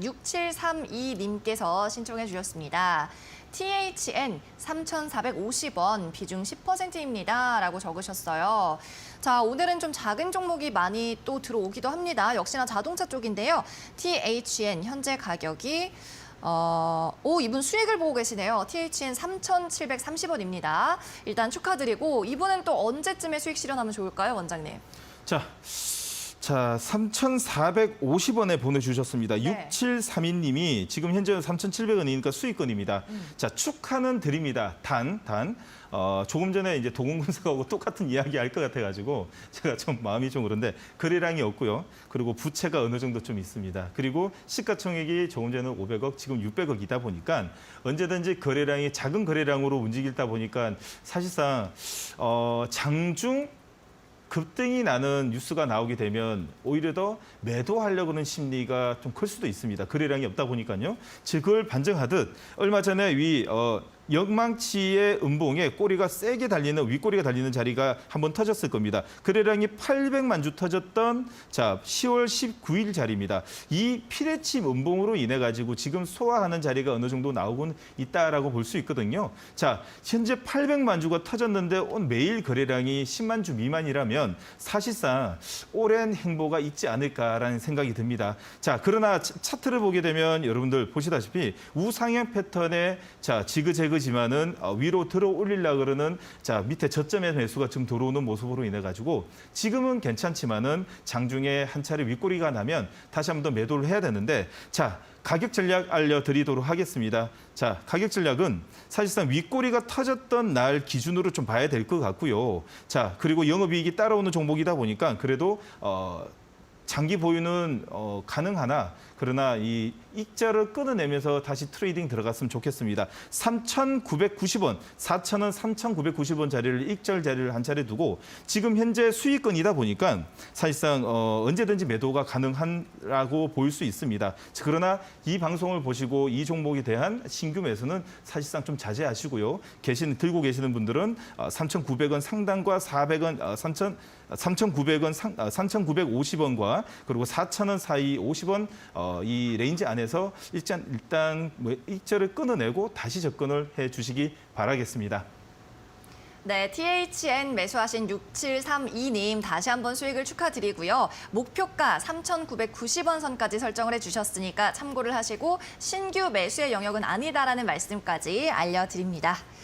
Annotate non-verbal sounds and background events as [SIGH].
6732님께서 신청해 주셨습니다. THN 3,450원 비중 10%입니다. 라고 적으셨어요. 자, 오늘은 좀 작은 종목이 많이 또 들어오기도 합니다. 역시나 자동차 쪽인데요. THN 현재 가격이 어, 오, 이분 수익을 보고 계시네요. THN 3,730원입니다. 일단 축하드리고 이분은 또 언제쯤에 수익 실현하면 좋을까요, 원장님? 자, 자 3,450원에 보내주셨습니다. 네. 6732님이 지금 현재 3,700원이니까 수익권입니다. 자, 축하는 드립니다. 단, 단. 어, 조금 전에 이제 도공군사하고 [LAUGHS] 똑같은 이야기 할 것 같아가지고 제가 좀 마음이 좀 그런데 거래량이 없고요. 그리고 부채가 어느 정도 좀 있습니다. 그리고 시가총액이 조금 전에 500억, 지금 600억이다 보니까 언제든지 거래량이 작은 거래량으로 움직이다 보니까 사실상 어, 장중 급등이 나는 뉴스가 나오게 되면 오히려 더 매도하려고 하는 심리가 좀 클 수도 있습니다. 거래량이 없다 보니까요. 즉 그걸 반증하듯 얼마 전에 위 어, 역망치의 음봉에 꼬리가 세게 달리는 윗꼬리가 달리는 자리가 한번 터졌을 겁니다. 거래량이 800만 주 터졌던 자 10월 19일 자리입니다. 이 피레침 음봉으로 인해 가지고 지금 소화하는 자리가 어느 정도 나오곤 있다라고 볼 수 있거든요. 자 현재 800만 주가 터졌는데 온 매일 거래량이 10만 주 미만이라면 사실상 오랜 행보가 있지 않을까라는 생각이 듭니다. 자 그러나 차- 차트를 보게 되면 여러분들 보시다시피 우상향 패턴의 자 지그재그 지만은 어, 위로 들어 올리려 그러는 자 밑에 저점의 매수가 지금 들어오는 모습으로 인해 가지고 지금은 괜찮지만은 장중에 한 차례 윗꼬리가 나면 다시 한번 더 매도를 해야 되는데 자 가격 전략 알려드리도록 하겠습니다. 자, 가격 전략은 사실상 윗꼬리가 터졌던 날 기준으로 좀 봐야 될 것 같고요. 자, 그리고 영업이익이 따라오는 종목이다 보니까 그래도 어, 장기 보유는 어, 가능하나 그러나 이 익자를 끊어내면서 다시 트레이딩 들어갔으면 좋겠습니다. 3,990원, 4,000원, 3,990원 자리를 익절 자리를 한 차례 두고 지금 현재 수익권이다 보니까 사실상 어, 언제든지 매도가 가능하라고 보일 수 있습니다. 그러나 이 방송을 보시고 이 종목에 대한 신규 매수는 사실상 좀 자제하시고요. 계신 들고 계시는 분들은 어, 3,900원 상단과 400원, 어, 3,000 3,900원, 상, 아, 3,950원과 그리고 4,000원 사이 50원 어, 이 레인지 안에서 일단 일단 뭐 일절을 끊어내고 다시 접근을 해 주시기 바라겠습니다. 네, THN 매수하신 6732님 다시 한번 수익을 축하드리고요. 목표가 3,990원 선까지 설정을 해주셨으니까 참고를 하시고 신규 매수의 영역은 아니다라는 말씀까지 알려드립니다.